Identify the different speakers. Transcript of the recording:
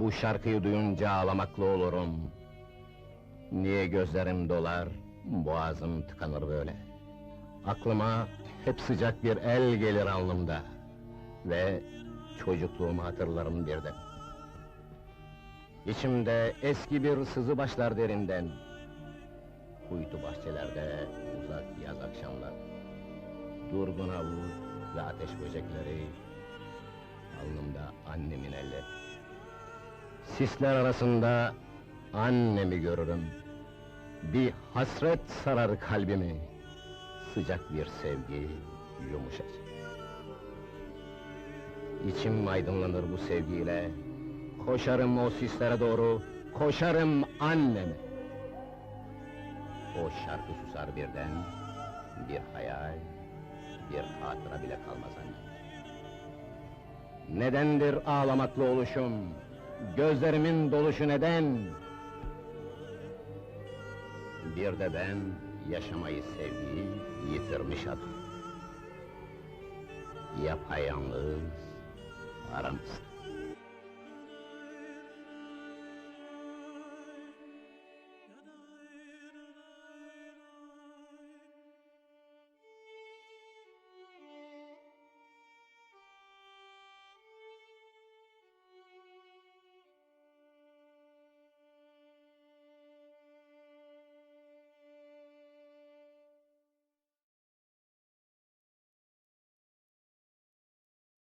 Speaker 1: bu şarkıyı duyunca ağlamaklı olurum. Niye gözlerim dolar, boğazım tıkanır böyle. Aklıma hep sıcak bir el gelir alnımda. Ve çocukluğumu hatırlarım birden. İçimde eski bir sızı başlar derinden. Kuytu bahçelerde uzak yaz akşamlar. Durgun havuz ve ateş böcekleri. Alnımda annemin elleri. Sisler arasında annemi görürüm. Bir hasret sarar kalbimi. Sıcak bir sevgi, yumuşacık. İçim aydınlanır bu sevgiyle. Koşarım o sislere doğru, koşarım anneme. O şarkı susar birden, bir hayal, bir hatıra bile kalmaz anne. Nedendir ağlamaklı oluşum? Gözlerimin doluşu neden? Bir de ben yaşamayı sevgiyi yitirmiş adam. Yapayalnız aramızda.